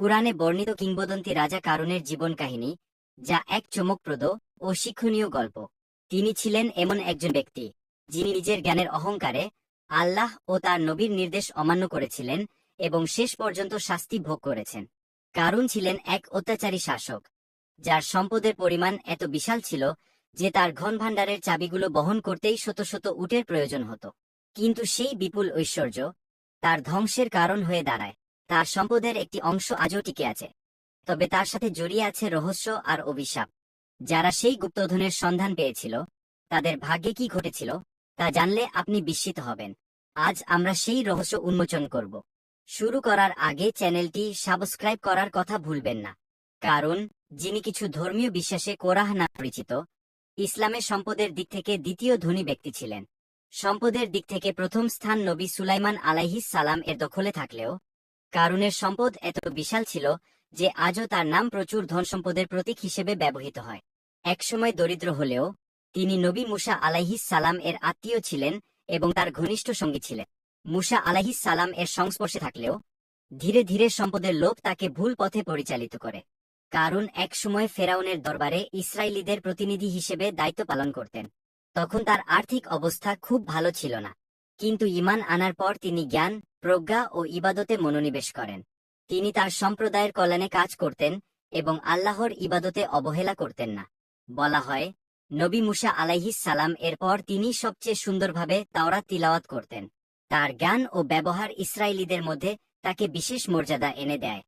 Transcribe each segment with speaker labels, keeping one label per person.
Speaker 1: কুরআনে বর্ণিত কিংবদন্তি রাজা কারুনের জীবন কাহিনী, যা এক চমকপ্রদ ও শিক্ষণীয় গল্প। তিনি ছিলেন এমন একজন ব্যক্তি, যিনি নিজের জ্ঞানের অহংকারে আল্লাহ ও তার নবীর নির্দেশ অমান্য করেছিলেন এবং শেষ পর্যন্ত শাস্তি ভোগ করেছেন। কারুন ছিলেন এক অত্যাচারী শাসক, যার সম্পদের পরিমাণ এত বিশাল ছিল যে তার ঘন ভাণ্ডারের চাবিগুলো বহন করতেই শত শত উটের প্রয়োজন হতো। কিন্তু সেই বিপুল ঐশ্বর্য তার ধ্বংসের কারণ হয়ে দাঁড়ায়। তার সম্পদের একটি অংশ আজও টিকে আছে। তবে তার সাথে জড়িয়ে আছে রহস্য আর অভিশাপ। যারা সেই গুপ্তধনের সন্ধান পেয়েছিল, তাদের ভাগ্যে কি ঘটেছিল, তা জানলে আপনি বিস্মিত হবেন। আজ আমরা সেই রহস্য উন্মোচন করব। শুরু করার আগে চ্যানেলটি সাবস্ক্রাইব করার কথা ভুলবেন না। কারণ, যিনি কিছু ধর্মীয় বিশ্বাসে কোরাহ না পরিচিত, ইসলামের সম্পদের দিক থেকে দ্বিতীয় ধনী ব্যক্তি ছিলেন। সম্পদের দিক থেকে প্রথম স্থান নবী সুলাইমান আলাইহিস সালাম এর দখলে থাকলেও কারুনের সম্পদ এত বিশাল ছিল যে আজও তার নাম প্রচুর ধন সম্পদের প্রতীক হিসেবে ব্যবহৃত হয়। একসময় দরিদ্র হলেও, তিনি নবী মুসা আলাইহিস সালাম এর আত্মীয় ছিলেন এবং তার ঘনিষ্ঠ সঙ্গী ছিলেন। মুসা আলাইহিস সালাম এর সংস্পর্শে থাকলেও, ধীরে ধীরে সম্পদের লোক তাকে ভুল পথে পরিচালিত করে। কারণ একসময় ফেরাউনের দরবারে ইসরায়েলিদের প্রতিনিধি হিসেবে দায়িত্ব পালন করতেন। তখন তার আর্থিক অবস্থা খুব ভালো ছিল না। কিন্তু ইমান আনার পর তিনি জ্ঞান প্রজ্ঞা ও ইবাদতে মনোনিবেশ করেন। তিনি তার সম্প্রদায়ের কল্যাণে কাজ করতেন এবং আল্লাহর ইবাদতে অবহেলা করতেন না। বলা হয়, নবী মুসা আলাইহিস সালাম এরপর তিনি সবচেয়ে সুন্দরভাবে তাওরাত তিলাওয়াত করতেন। তার জ্ঞান ও ব্যবহার ইসরায়েলিদের মধ্যে তাকে বিশেষ মর্যাদা এনে দেয়।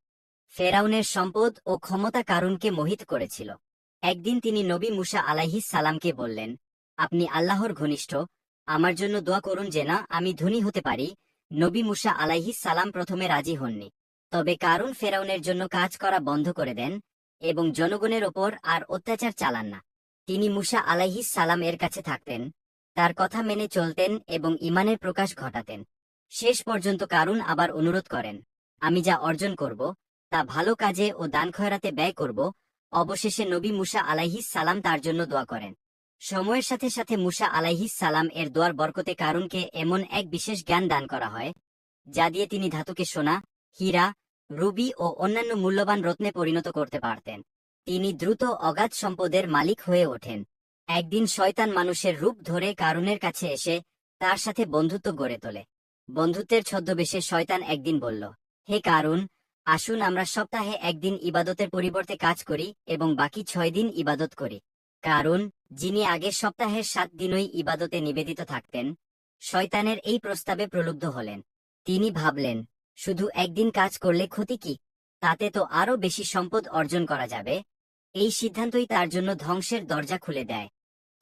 Speaker 1: ফেরাউনের সম্পদ ও ক্ষমতা কারুনকে মোহিত করেছিল। একদিন তিনি নবী মুসা আলাইহিস সালামকে বললেন, আপনি আল্লাহর ঘনিষ্ঠ, আমার জন্য দোয়া করুন যে না, আমি ধনী হতে পারি নবী মুসা আলাইহি সালাম প্রথমে রাজি হননি। তবে কারুন ফেরাউনের জন্য কাজ করা বন্ধ করে দেন এবং জনগণের ওপর আর অত্যাচার চালান না। তিনি মুসা আলাইহি সালাম এর কাছে থাকতেন, তার কথা মেনে চলতেন এবং ইমানের প্রকাশ ঘটাতেন। শেষ পর্যন্ত কারুন আবার অনুরোধ করেন, আমি যা অর্জন করব, তা ভালো কাজে ও দান খয়রাতে ব্যয় করব। অবশেষে নবী মুসা আলাইহিস সালাম তার জন্য দোয়া করেন। সময়ের সাথে সাথে মুসা আলাইহিস সালাম এর দোয়ার বরকতে কারুনকে এমন এক বিশেষ জ্ঞান দান করা হয়, যা দিয়ে তিনি ধাতুকে সোনা, হীরা, রুবি ও অন্যান্য মূল্যবান রত্নে পরিণত করতে পারতেন। তিনি দ্রুত অগাধ সম্পদের মালিক হয়ে ওঠেন। একদিন শয়তান মানুষের রূপ ধরে কারুনের কাছে এসে তার সাথে বন্ধুত্ব গড়ে তোলে। বন্ধুত্বের ছদ্মবেশে শয়তান একদিন বলল, হে কারুন, আসুন আমরা সপ্তাহে একদিন ইবাদতের পরিবর্তে কাজ করি এবং বাকি ছয় দিন ইবাদত করি। কারণ যিনি আগের সপ্তাহের সাত দিনই ইবাদতে নিবেদিত থাকতেন, শয়তানের এই প্রস্তাবে প্রলুব্ধ হলেন। তিনি ভাবলেন, শুধু একদিন কাজ করলে ক্ষতি কি? তাতে তো আরও বেশি সম্পদ অর্জন করা যাবে? এই সিদ্ধান্তই তার জন্য ধ্বংসের দরজা খুলে দেয়।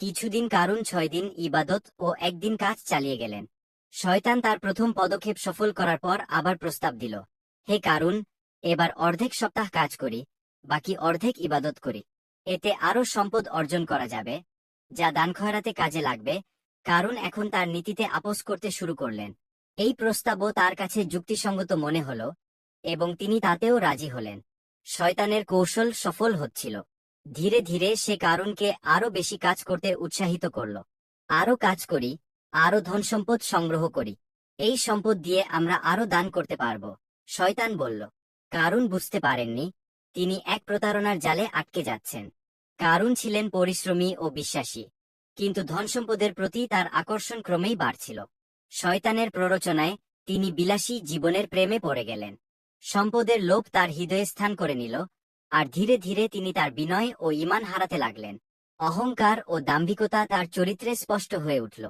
Speaker 1: কিছুদিন কারণ ছয় দিন ইবাদত ও একদিন কাজ চালিয়ে গেলেন। শয়তান তার প্রথম পদক্ষেপ সফল করার পর আবার প্রস্তাব দিল, হে কারুন, এবার অর্ধেক সপ্তাহ কাজ করি, বাকি অর্ধেক ইবাদত করি। এতে আরও সম্পদ অর্জন করা যাবে, যা দান খয়রাতে কাজে লাগবে, কারণ এখন তার নীতিতে আপোষ করতে শুরু করলেন। এই প্রস্তাবও তার কাছে যুক্তিসঙ্গত মনে হল এবং তিনি তাতেও রাজি হলেন। শয়তানের কৌশল সফল হচ্ছিল। ধীরে ধীরে সে কারণকে আরও বেশি কাজ করতে উৎসাহিত করল। আরও কাজ করি, আরও ধন সম্পদ সংগ্রহ করি, এই সম্পদ দিয়ে আমরা আরও দান করতে পারব, শয়তান বলল। কারণ বুঝতে পারেননি তিনি এক প্রতারণার জালে আটকে যাচ্ছেন। কারণ ছিলেন পরিশ্রমী ও বিশ্বাসী, কিন্তু ধন সম্পদের প্রতি তার আকর্ষণ ক্রমেই বাড়ছিল। শয়তানের প্ররোচনায় তিনি বিলাসী জীবনের প্রেমে পড়ে গেলেন। সম্পদের লোভ তার হৃদয়ে স্থান করে নিল, আর ধীরে ধীরে তিনি তার বিনয় ও ইমান হারাতে লাগলেন। অহংকার ও দাম্ভিকতা তার চরিত্রে স্পষ্ট হয়ে উঠল।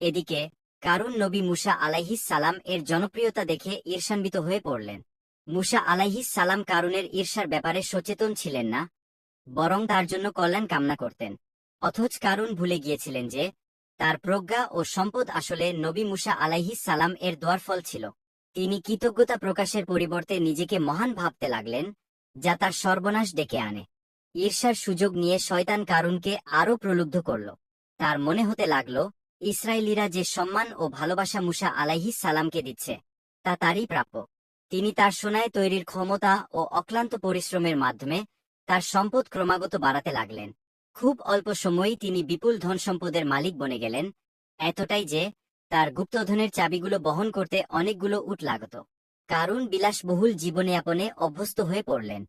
Speaker 1: এদিকে কারুন নবী মুসা আলাইহিস সালাম এর জনপ্রিয়তা দেখে ঈর্ষান্বিত হয়ে পড়লেন। মুসা আলাইহিস সালাম কারুনের ঈর্ষার ব্যাপারে সচেতন ছিলেন না, বরং তার জন্য কল্যাণ কামনা করতেন। অথচ কারুন ভুলে গিয়েছিলেন যে, তার প্রজ্ঞা ও সম্পদ আসলে নবী মুসা আলাইহিস সালাম এর দোয়ার ছিল। তিনি কৃতজ্ঞতা প্রকাশের পরিবর্তে নিজেকে মহান ভাবতে লাগলেন, যা তার সর্বনাশ ডেকে আনে। ঈর্ষার সুযোগ নিয়ে শয়তান কারুনকে আরও প্রলুব্ধ করল। তার মনে হতে লাগল, ইসরায়েলিরা যে সম্মান ও ভালোবাসা মুসা আলাইহিস সালামকে দিচ্ছে, তা তারই প্রাপ্য। তিনি তার সোনায় তৈরির ক্ষমতা ও অক্লান্ত পরিশ্রমের মাধ্যমে তার সম্পদ ক্রমাগত বাড়াতে লাগলেন। খুব অল্প সময়েই তিনি বিপুল ধন সম্পদের মালিক বনে গেলেন। এতটাই যে তার গুপ্তধনের চাবিগুলো বহন করতে অনেকগুলো উট লাগত। কারুন বিলাসবহুল জীবনযাপনে অভ্যস্ত হয়ে পড়লেন।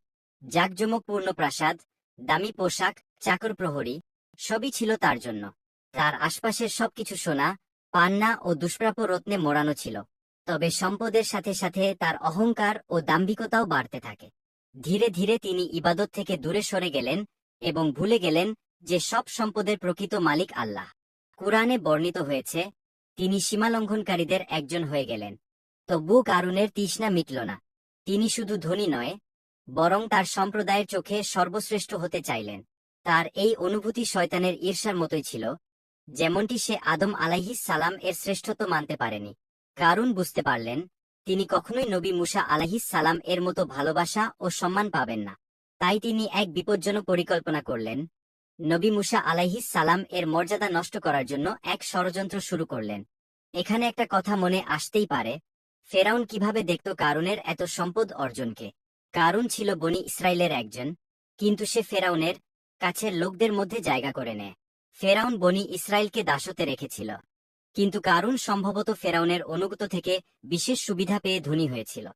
Speaker 1: জাকজমকপূর্ণ প্রাসাদ, দামি পোশাক, চাকর প্রহরী, সবই ছিল তার জন্য। তার আশপাশের সবকিছু সোনা, পান্না ও দুষ্প্রাপ্য রত্নে মোড়ানো ছিল। তবে সম্পদের সাথে সাথে তার অহংকার ও দাম্ভিকতাও বাড়তে থাকে। ধীরে ধীরে তিনি ইবাদত থেকে দূরে সরে গেলেন এবং ভুলে গেলেন যে সব সম্পদের প্রকৃত মালিক আল্লাহ। কুরআনে বর্ণিত হয়েছে, তিনি সীমালঙ্ঘনকারীদের একজন হয়ে গেলেন। তবু কারুনের তৃষ্ণা মিটল না। তিনি শুধু ধনী নয়, বরং তার সম্প্রদায়ের চোখে সর্বশ্রেষ্ঠ হতে চাইলেন। তার এই অনুভূতি শয়তানের ঈর্ষার মতোই ছিল, যেমনটি সে আদম আলাইহিস সালাম এর শ্রেষ্ঠত্ব মানতে পারেনি। কারুন বুঝতে পারলেন, তিনি কখনোই নবী মুসা আলাহিস সালাম এর মতো ভালোবাসা ও সম্মান পাবেন না। তাই তিনি এক বিপজ্জনক পরিকল্পনা করলেন। নবী মুসা আলাইহিস সালাম এর মর্যাদা নষ্ট করার জন্য এক ষড়যন্ত্র শুরু করলেন। এখানে একটা কথা মনে আসতেই পারে, ফেরাউন কীভাবে দেখত কারুনের এত সম্পদ অর্জনকে। কারুন ছিল বনি ইসরায়েলের একজন, কিন্তু সে ফেরাউনের কাছের লোকদের মধ্যে জায়গা করে নেয়। ফেরাউন বনি ইসরায়েলকে দাসতে রেখেছিল। কিন্তু কারুন সম্ভবত ফেরাউনের অনুগত থেকে বিশেষ সুবিধা পেয়ে ধনী হয়েছিল।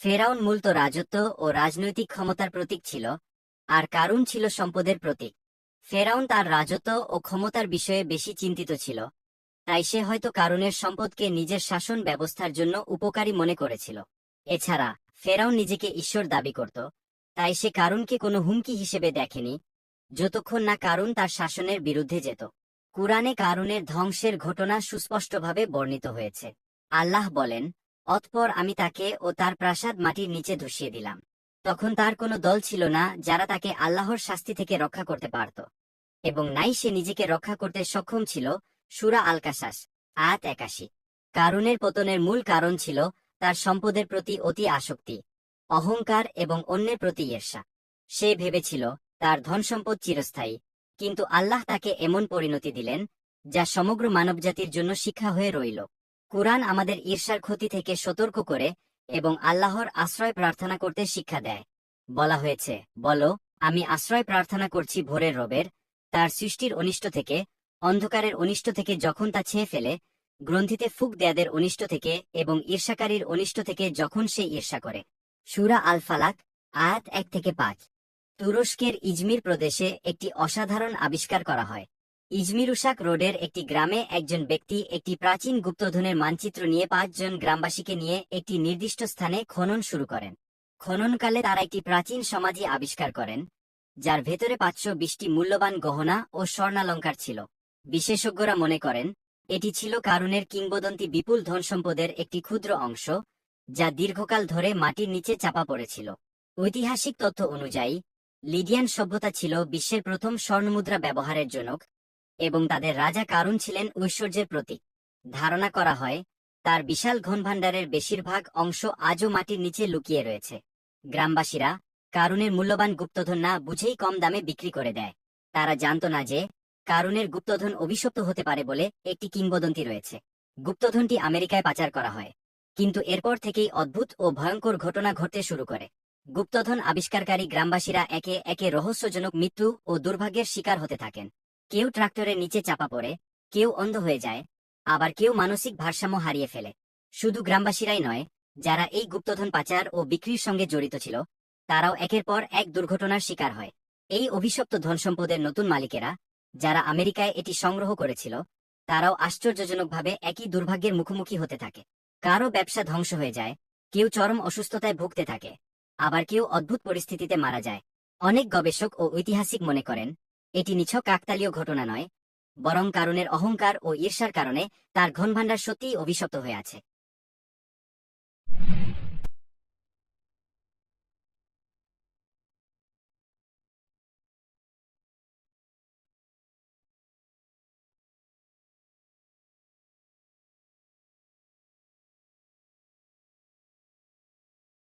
Speaker 1: ফেরাউন মূলত রাজত্ব ও রাজনৈতিক ক্ষমতার প্রতীক ছিল, আর কারুন ছিল সম্পদের প্রতীক। ফেরাউন তার রাজত্ব ও ক্ষমতার বিষয়ে বেশি চিন্তিত ছিল, তাই সে হয়তো কারুনের সম্পদকে নিজের শাসন ব্যবস্থার জন্য উপকারী মনে করেছিল। এছাড়া, ফেরাউন নিজেকে ঈশ্বর দাবি করত, তাই সে কারুনকে কোনো হুমকি হিসেবে দেখেনি, যতক্ষণ না কারুন তার শাসনের বিরুদ্ধে যেত। কুরআনে কারুনের ধ্বংসের ঘটনা সুস্পষ্টভাবে বর্ণিত হয়েছে। আল্লাহ বলেন, অতপর আমি তাকে ও তার প্রাসাদ মাটির নিচে ধসিয়ে দিলাম। তখন তার কোনো দল ছিল না যারা তাকে আল্লাহর শাস্তি থেকে রক্ষা করতে পারত। এবং নাই সে নিজেকে রক্ষা করতে সক্ষম ছিল, সুরা আলকাশাস আয়াত একাশি। কারুনের পতনের মূল কারণ ছিল তার সম্পদের প্রতি অতি আসক্তি, অহংকার এবং অন্যের প্রতি ঈর্ষা। সে ভেবেছিল, তার ধন সম্পদ চিরস্থায়ী। কিন্তু আল্লাহ তাকে এমন পরিণতি দিলেন, যা সমগ্র মানবজাতির জন্য শিক্ষা হয়ে রইল। কুরআন আমাদের ঈর্ষার ক্ষতি থেকে সতর্ক করে এবং আল্লাহর আশ্রয় প্রার্থনা করতে শিক্ষা দেয়। বলা হয়েছে, বলো, আমি আশ্রয় প্রার্থনা করছি ভোরের রবের, তার সৃষ্টির অনিষ্ট থেকে, অন্ধকারের অনিষ্ট থেকে যখন তা ছেয়ে ফেলে, গ্রন্থিতে ফুক দেয়াদের অনিষ্ট থেকে এবং ঈর্ষাকারীর অনিষ্ট থেকে যখন সে ঈর্ষা করে। সুরা আল ফালাক আয়াত এক থেকে পাঁচ। তুরস্কের ইজমির প্রদেশে একটি অসাধারণ আবিষ্কার করা হয়। ইজমিরুসাক রোডের একটি গ্রামে একজন ব্যক্তি একটি প্রাচীন গুপ্তধনের মানচিত্র নিয়ে পাঁচজন গ্রামবাসীকে নিয়ে একটি নির্দিষ্ট স্থানে খনন শুরু করেন। খননকালে তারা একটি প্রাচীন সমাধি আবিষ্কার করেন, যার ভেতরে পাঁচশো বিশটি মূল্যবান গহনা ও স্বর্ণালঙ্কার ছিল। বিশেষজ্ঞরা মনে করেন, এটি ছিল কারুনের কিংবদন্তি বিপুল ধনসম্পদের একটি ক্ষুদ্র অংশ, যা দীর্ঘকাল ধরে মাটির নিচে চাপা পড়েছিল। ঐতিহাসিক তথ্য অনুযায়ী লিডিয়ান সভ্যতা ছিল বিশ্বের প্রথম স্বর্ণমুদ্রা ব্যবহারের জনক, এবং তাদের রাজা কারুন ছিলেন ঐশ্বর্যের প্রতীক। ধারণা করা হয়, তার বিশাল ঘনভাণ্ডারের বেশিরভাগ অংশ আজও মাটির নিচে লুকিয়ে রয়েছে। গ্রামবাসীরা কারুনের মূল্যবান গুপ্তধন না বুঝেই কম দামে বিক্রি করে দেয়। তারা জানত না যে, কারুনের গুপ্তধন অভিশপ্ত হতে পারে বলে একটি কিংবদন্তি রয়েছে। গুপ্তধনটি আমেরিকায় পাচার করা হয়, কিন্তু এরপর থেকেই অদ্ভুত ও ভয়ঙ্কর ঘটনা ঘটতে শুরু করে। গুপ্তধন আবিষ্কারকারী গ্রামবাসীরা একে একে রহস্যজনক মৃত্যু ও দুর্ভাগ্যের শিকার হতে থাকেন। কেউ ট্রাক্টরের নিচে চাপা পড়ে, কেউ অন্ধ হয়ে যায়, আবার কেউ মানসিক ভারসাম্য হারিয়ে ফেলে। শুধু গ্রামবাসীরাই নয়, যারা এই গুপ্তধন পাচার ও বিক্রির সঙ্গে জড়িত ছিল, তারাও একের পর এক দুর্ঘটনার শিকার হয়। এই অভিশপ্ত ধনসম্পদের নতুন মালিকেরা, যারা আমেরিকায় এটি সংগ্রহ করেছিল, তারাও আশ্চর্যজনকভাবে একই দুর্ভাগ্যের মুখোমুখি হতে থাকে। কারও ব্যবসা ধ্বংস হয়ে যায়, কেউ চরম অসুস্থতায় ভুগতে থাকে। আবার কেউ অদ্ভুত পরিস্থিতিতে মারা যায়। অনেক গবেষক ও ঐতিহাসিক মনে করেন, এটি নিছক কাকতালীয় ঘটনা নয়, বরং কারণের অহংকার ও ঈর্ষার কারণে তার ঘনভাণ্ডার সত্যিই অভিশপ্ত হয়ে আছে।